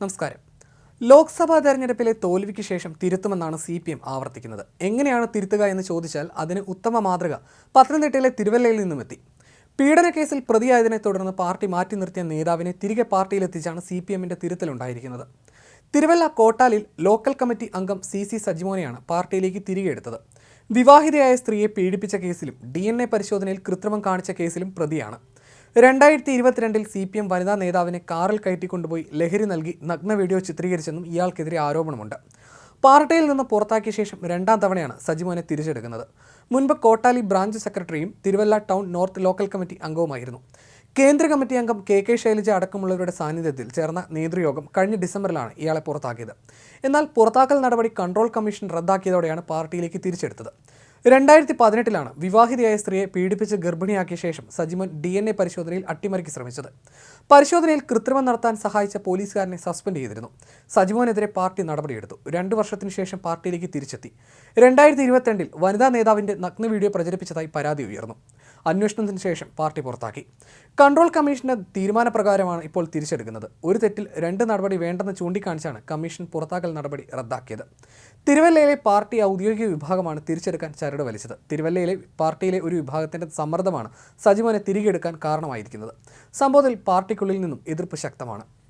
നമസ്കാരം. ലോക്സഭാ തെരഞ്ഞെടുപ്പിലെ തോൽവിക്ക് ശേഷം തിരുത്തുമെന്നാണ് സി പി എം ആവർത്തിക്കുന്നത്. എങ്ങനെയാണ് തിരുത്തുക എന്ന് ചോദിച്ചാൽ അതിന് ഉത്തമ മാതൃക പത്തനംതിട്ടയിലെ തിരുവല്ലയിൽ നിന്നും എത്തി. പീഡനക്കേസിൽ പ്രതിയായതിനെ തുടർന്ന് പാർട്ടി മാറ്റി നിർത്തിയ നേതാവിനെ തിരികെ പാർട്ടിയിലെത്തിച്ചാണ് സി പി എമ്മിന്റെ തിരുത്തലുണ്ടായിരിക്കുന്നത്. തിരുവല്ല കോട്ടാലിൽ ലോക്കൽ കമ്മിറ്റി അംഗം സി സി സജിമോനെയാണ് പാർട്ടിയിലേക്ക് തിരികെ എടുത്തത്. വിവാഹിതയായ സ്ത്രീയെ പീഡിപ്പിച്ച കേസിലും ഡി പരിശോധനയിൽ കൃത്രിമം കാണിച്ച കേസിലും പ്രതിയാണ്. രണ്ടായിരത്തി ഇരുപത്തിരണ്ടിൽ സി പി എം വനിതാ നേതാവിനെ കാറിൽ കയറ്റിക്കൊണ്ടുപോയി ലഹരി നൽകി നഗ്ന വീഡിയോ ചിത്രീകരിച്ചെന്നും ഇയാൾക്കെതിരെ ആരോപണമുണ്ട്. പാർട്ടിയിൽ നിന്ന് പുറത്താക്കിയ ശേഷം രണ്ടാം തവണയാണ് സജിമോനെ തിരിച്ചെടുക്കുന്നത്. മുൻപ് കോട്ടാലി ബ്രാഞ്ച് സെക്രട്ടറിയും Thiruvalla town north local committee അംഗവുമായിരുന്നു. കേന്ദ്ര കമ്മിറ്റി അംഗം കെ കെ ശൈലജ അടക്കമുള്ളവരുടെ സാന്നിധ്യത്തിൽ ചേർന്ന നേതൃയോഗം കഴിഞ്ഞ ഡിസംബറിലാണ് ഇയാളെ പുറത്താക്കിയത്. എന്നാൽ പുറത്താക്കൽ നടപടി കൺട്രോൾ കമ്മീഷൻ റദ്ദാക്കിയതോടെയാണ് പാർട്ടിയിലേക്ക് തിരിച്ചെടുത്തത്. രണ്ടായിരത്തി പതിനെട്ടിലാണ് വിവാഹിതയായ സ്ത്രീയെ പീഡിപ്പിച്ച് ഗർഭിണിയാക്കിയ ശേഷം സജിമോൻ ഡി എൻ എ പരിശോധനയിൽ അട്ടിമറിക്ക് ശ്രമിച്ചത്. പരിശോധനയിൽ കൃത്രിമം നടത്താൻ സഹായിച്ച പോലീസുകാരനെ സസ്പെൻഡ് ചെയ്തിരുന്നു. സജിമോനെതിരെ പാർട്ടി നടപടിയെടുത്തു. രണ്ടു വർഷത്തിനു ശേഷം പാർട്ടിയിലേക്ക് തിരിച്ചെത്തി. രണ്ടായിരത്തി ഇരുപത്തിരണ്ടിൽ വനിതാ നേതാവിന്റെ നഗ്ന വീഡിയോ പ്രചരിപ്പിച്ചതായി പരാതി ഉയർന്നു. അന്വേഷണത്തിന് ശേഷം പാർട്ടി പുറത്താക്കി. കൺട്രോൾ കമ്മീഷന്റെ തീരുമാനപ്രകാരമാണ് ഇപ്പോൾ തിരിച്ചെടുക്കുന്നത്. ഒരു തെറ്റിൽ രണ്ട് നടപടി വേണ്ടെന്ന് ചൂണ്ടിക്കാണിച്ചാണ് കമ്മീഷൻ പുറത്താക്കൽ നടപടി റദ്ദാക്കിയത്. തിരുവല്ലയിലെ പാർട്ടി ഔദ്യോഗിക വിഭാഗമാണ് തിരിച്ചെടുക്കാൻ ചരട് വലിച്ചത്. തിരുവല്ലയിലെ പാർട്ടിയിലെ ഒരു വിഭാഗത്തിന്റെ സമ്മർദ്ദമാണ് തിരികെ എടുക്കാൻ കാരണമായിരിക്കുന്നത്. സംഭവത്തിൽ പാർട്ടിക്കുള്ളിൽ നിന്നും എതിർപ്പ് ശക്തമാണ്.